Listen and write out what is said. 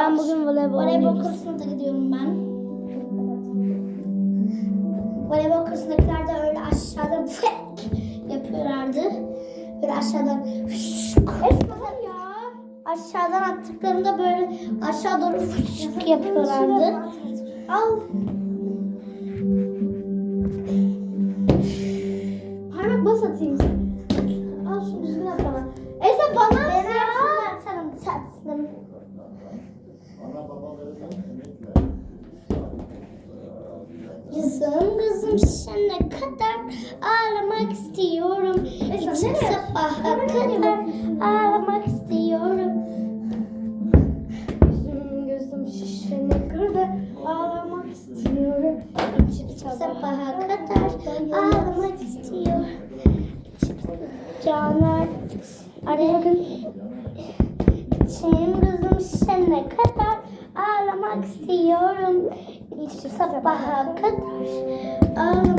Ben bugün voleybol Voleybol oynuyoruz. kursuna da gidiyorum ben. Voleybol kursundakiler de öyle aşağıdan yapıyorlardı. Böyle aşağıdan Esma ya. Aşağıdan attıklarında böyle aşağı doğru yapıyorlardı. Al. Parmak bas atayım. Al şu düzgün at bana. Esa bana at ya. Kızım kızım sana kadar ağlamak istiyorum. İçim sabaha kadar ağlamak istiyorum. Gözüm gözüm şişene kadar ağlamak istiyorum. İçim sabaha kadar ağlamak istiyorum. Caner. Araya. İçim kızım sana kadar ağlamak istiyorum. Sabaha kadar ağlamak